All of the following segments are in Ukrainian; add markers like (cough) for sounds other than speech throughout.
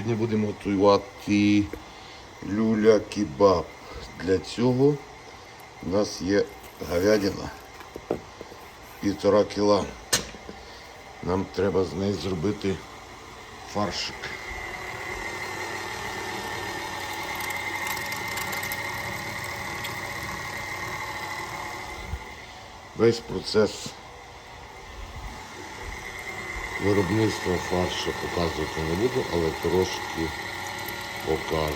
Сьогодні будемо готувати люля-кебаб. Для цього у нас є говядина півтора кіла. Нам треба з неї зробити фаршик. Весь процес виробництва фаршу показувати не буду, але трошки покажу.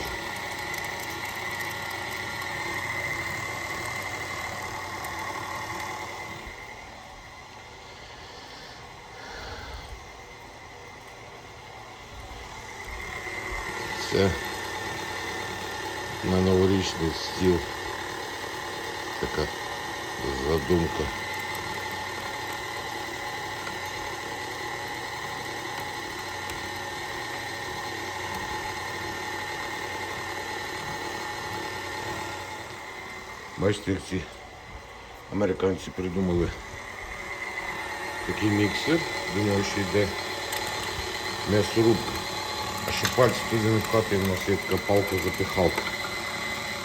Це на новорічний стіл така задумка. Бачите, як ці американці придумали такий міксер, думаю, що йде м'ясорубка. А що пальці туди не вкати, у нас є така палка-запихалка.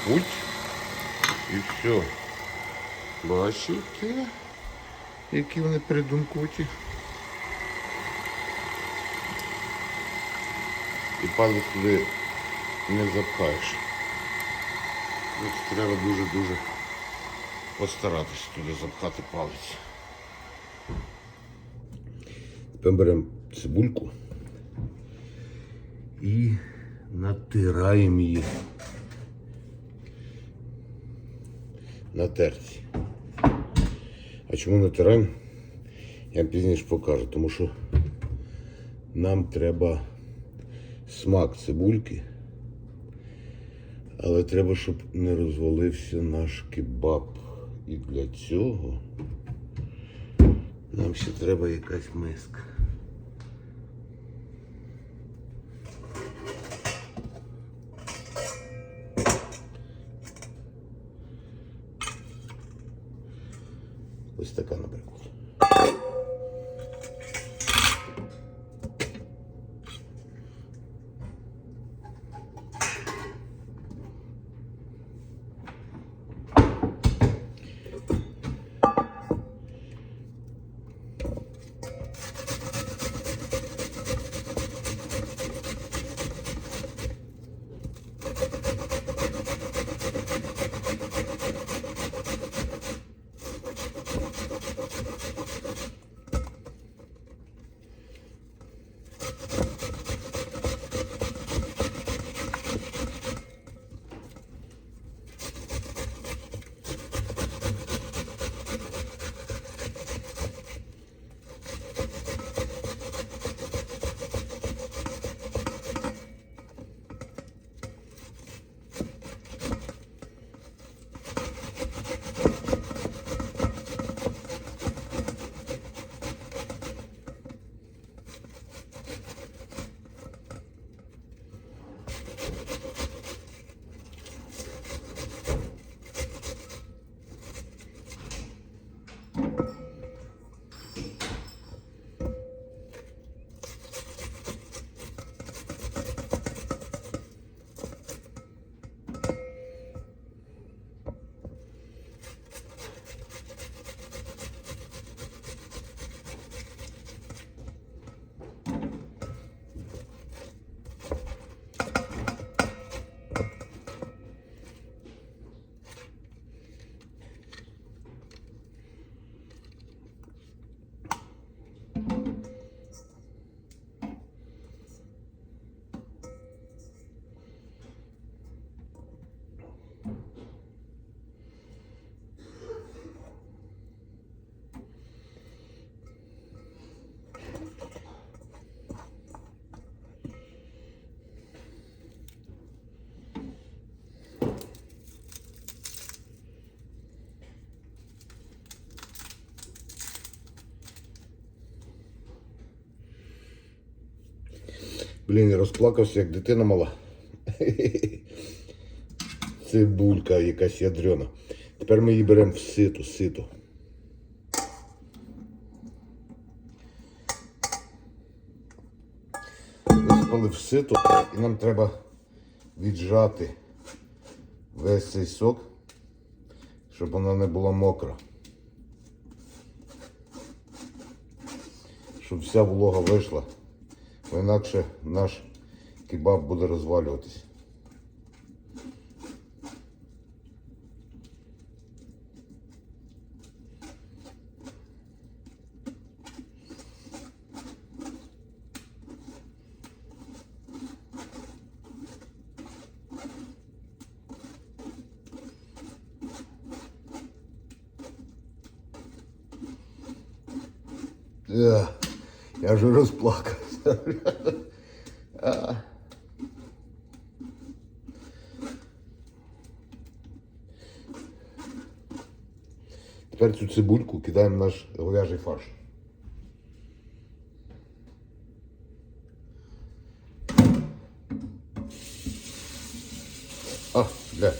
Пульт і все. Бачите, які вони придумкуті. І палець туди не запхаєш. Треба дуже-дуже постаратися туди запхати палець. Тепер беремо цибульку і натираємо її на терці. А чому натираємо? Я вам пізніше покажу, тому що нам треба смак цибульки. Але треба, щоб не розвалився наш кебаб. І для цього нам ще треба якась миска. Ось така, Блін, я розплакався, як дитина мала. (laughs) Цибулька якась ядрена. Тепер ми її беремо в сито, сито. Висипали в сито і нам треба віджати весь цей сок, щоб вона не була мокра. Щоб вся волога вийшла, бо інакше наш кебаб буде розвалюватись. Я вже розплакався. А. Тепер цю цибульку кидаємо в наш говяжий фарш. А, бля.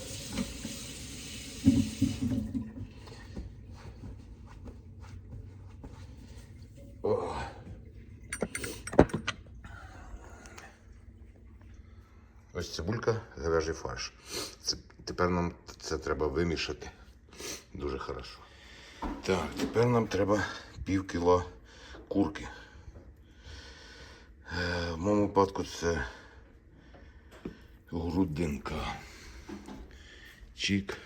Ось цибулька, говяжий фарш. Це, тепер нам це треба вимішати. Дуже хорошо. Так, тепер нам треба пів кіла курки. Е, В моєму випадку це грудинка. Чік.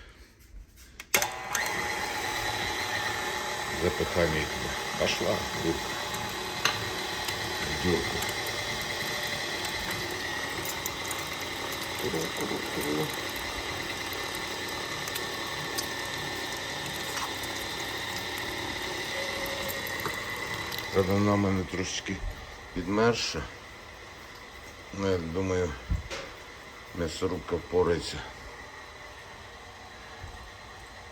Запихаємо їх. Пошла курка. Дюрку. Вона в мене трошечки підмерша. Ну, я думаю, м'ясорубка впорається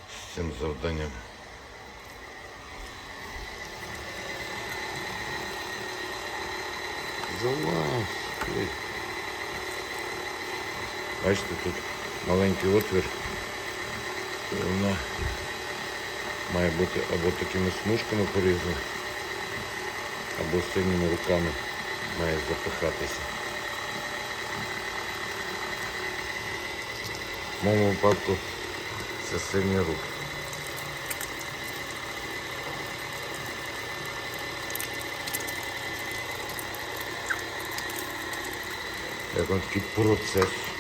з цим завданням. Залазь. Бачите, тут маленький отвір. І Вона має бути або такими смужками порізана, або сильними руками має запихатися. В моєму випадку це сильні руки. Як такий процес.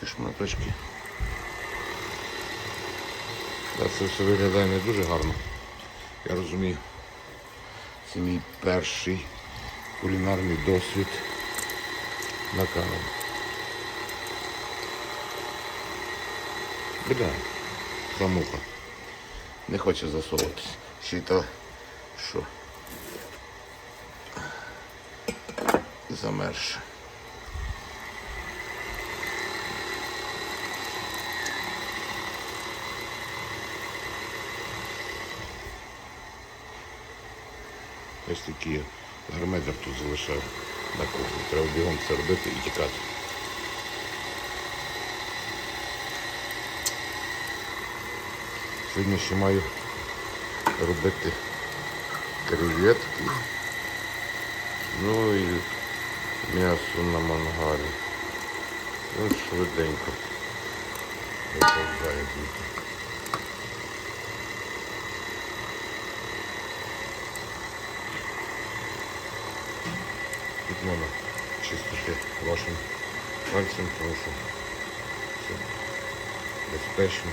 Такі шматочки. Це все виглядає не дуже гарно. Я розумію. Це мій перший кулінарний досвід на каналі. Бля, замуха. Не хоче засовуватись. Ще й то, що замерше. Ось такий гарметр тут залишав на кухні. Треба бігом це робити і тікати. Сьогодні ще маю робити креветки. Ну і м'ясо на мангалі. Ну, швиденько. Бути. Тут можна чистити вашим пальцем, тому що це безпечно.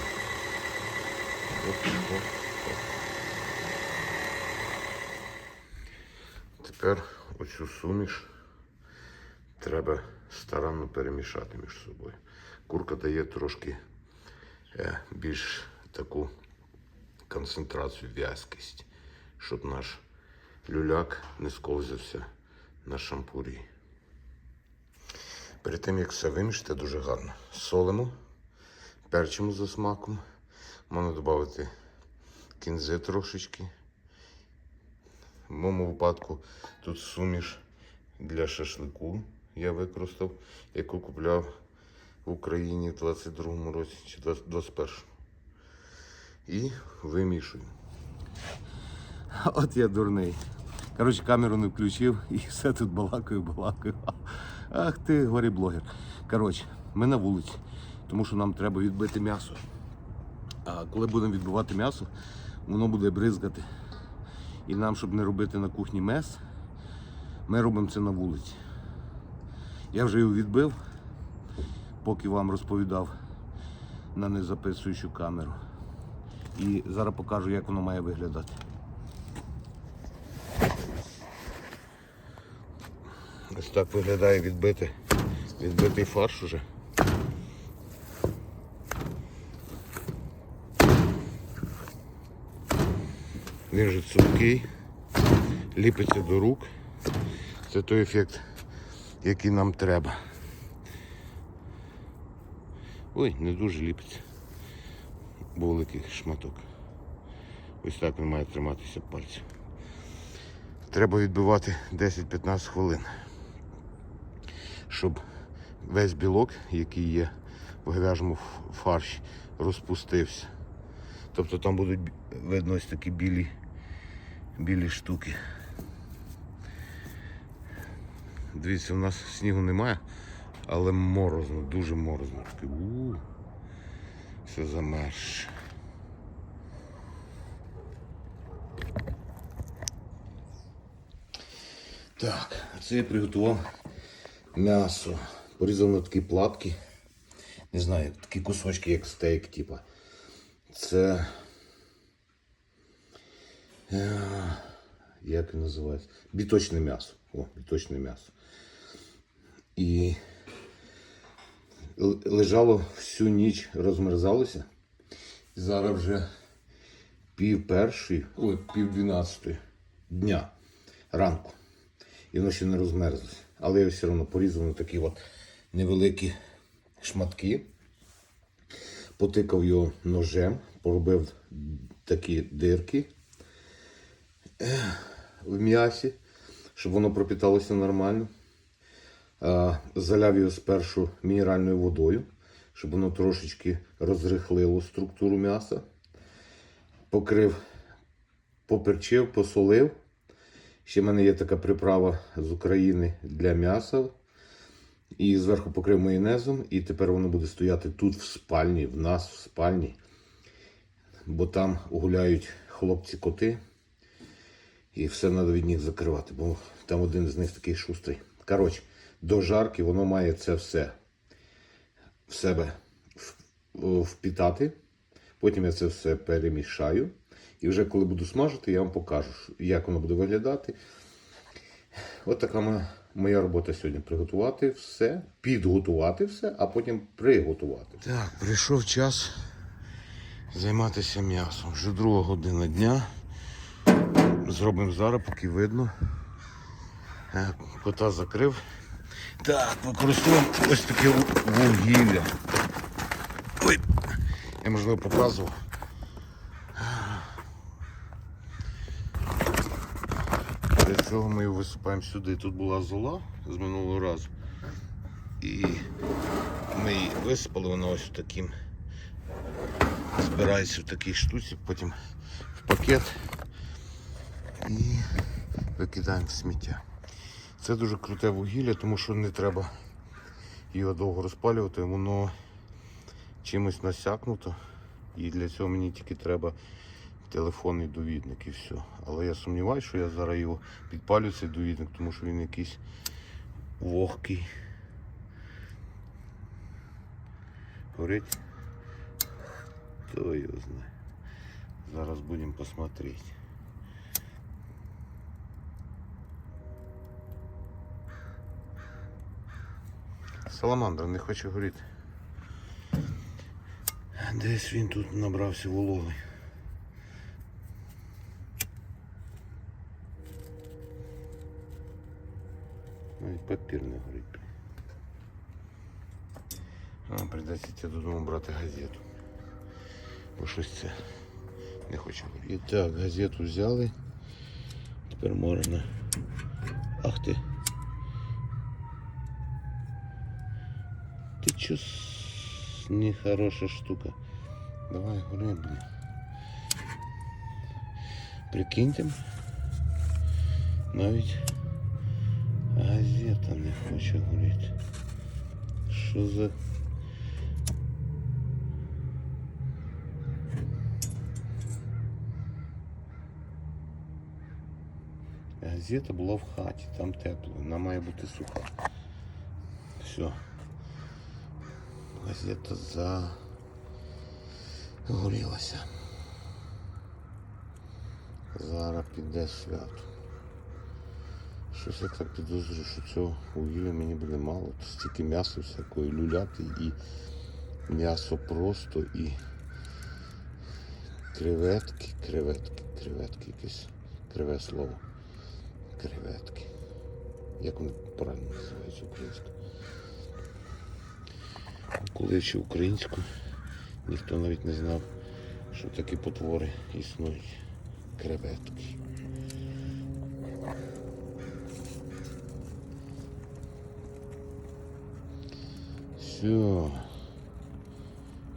Оп, оп, оп. Тепер оцю суміш треба старанно перемішати між собою. Курка дає трошки е, більш таку концентрацію, в'язкість, щоб наш люляк не сковзався на шампурі. Перед тим, як все вимішати, дуже гарно. Солимо, перчимо за смаком. Можна додати кінзи трошечки. В моєму випадку тут суміш для шашлику я використав, яку купляв в Україні в 22-му році чи 21-му. І вимішую. От я дурний. Коротше, камеру не включив і все тут балакаю, балакаю. Ах ти, горі блогер. Коротше, ми на вулиці, тому що нам треба відбити м'ясо. А коли будемо відбивати м'ясо, воно буде бризгати. І нам, щоб не робити на кухні мес, ми робимо це на вулиці. Я вже його відбив, поки вам розповідав на незаписуючу камеру. І зараз покажу, як воно має виглядати. Ось так виглядає відбитий, відбитий фарш уже. Він же цупкий, ліпиться до рук. Це той ефект, який нам треба. Ой, не дуже ліпиться. Був великий шматок. Ось так він має триматися пальцем. Треба відбивати 10-15 хвилин, щоб весь білок, який є в говяжому фарші, розпустився. Тобто там будуть видно ось такі білі, білі штуки. Дивіться, у нас снігу немає, але морозно, дуже морозно. Таке, у, Все замерз. Так, це я приготував м'ясо. Порізав на такі платки. Не знаю, такі кусочки, як стейк, типа. Це. е, Як він називається? Біточне м'ясо. О, біточне м'ясо. І лежало всю ніч, розмерзалося. Зараз вже пів першої, ой, пів дванадцятої дня ранку. І воно ще не розмерзлося. Але я все одно порізав на такі от невеликі шматки. Потикав його ножем, поробив такі дирки в м'ясі, щоб воно пропіталося нормально. Заляв його спершу мінеральною водою, щоб воно трошечки розрихлило структуру м'яса. Покрив, поперчив, посолив. Ще в мене є така приправа з України для м'яса. І зверху покрив майонезом, і тепер воно буде стояти тут, в спальні, в нас в спальні. Бо там гуляють хлопці-коти. І все треба від них закривати, бо там один з них такий шустрий. Коротше, до жарки воно має це все в себе впітати. Потім я це все перемішаю. І вже коли буду смажити, я вам покажу, як воно буде виглядати. От така моя, робота сьогодні. Приготувати все, підготувати все, а потім приготувати. Так, прийшов час займатися м'ясом. Вже друга година дня. Зробимо зараз, поки видно. Е, Кота закрив. Так, використовуємо ось таке вугілля. Ой, я можливо показував. Цього ми його висипаємо сюди. Тут була зола з минулого разу. І ми її висипали, вона ось таким збирається в такій штуці, потім в пакет і викидаємо в сміття. Це дуже круте вугілля, тому що не треба його довго розпалювати, воно чимось насякнуто. І для цього мені тільки треба телефонний довідник і все. Але я сумніваюся, що я зараз його підпалю цей довідник, тому що він якийсь вогкий. Горить. Хто його знає. Зараз будемо посмотреть. Саламандра не хоче горіти. Десь він тут набрався вологи. папір не горить. А, прийдеться йти додому брати газету. Бо щось це не хоче горіти. І так, газету взяли. Тепер можна. Ах ти. Ты чё, с- нехорошая штука. Давай, гуляй, блин. Прикиньте, навіть газета не хоче горіти. Що за... Газета була в хаті, там тепло, вона має бути суха. Все. Газета загорілася. Зараз піде свято. Щось я так підозрюю, що цього вугілля мені буде мало. То стільки м'яса всякої люляти і м'ясо просто і креветки, креветки, креветки якесь криве слово. Креветки. Як вони правильно називаються українською? Коли ще українську, ніхто навіть не знав, що такі потвори існують. Креветки. Все.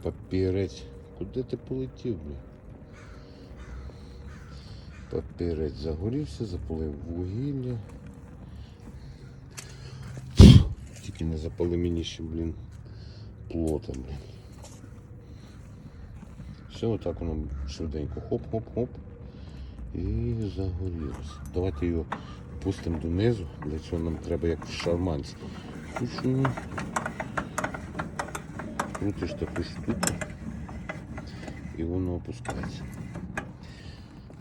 Папірець. Куди ти полетів, бля? Папірець загорівся, запалив вугілля. Тільки не запали мені ще, блін, плота, блін. Все, отак воно швиденько хоп-хоп-хоп. І загорілося. Давайте його пустимо донизу. Для цього нам треба як в шарманці. Крутиш таку штуку і воно опускається.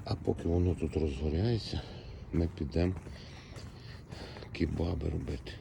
А поки воно тут розгоряється, ми підемо кебаби робити.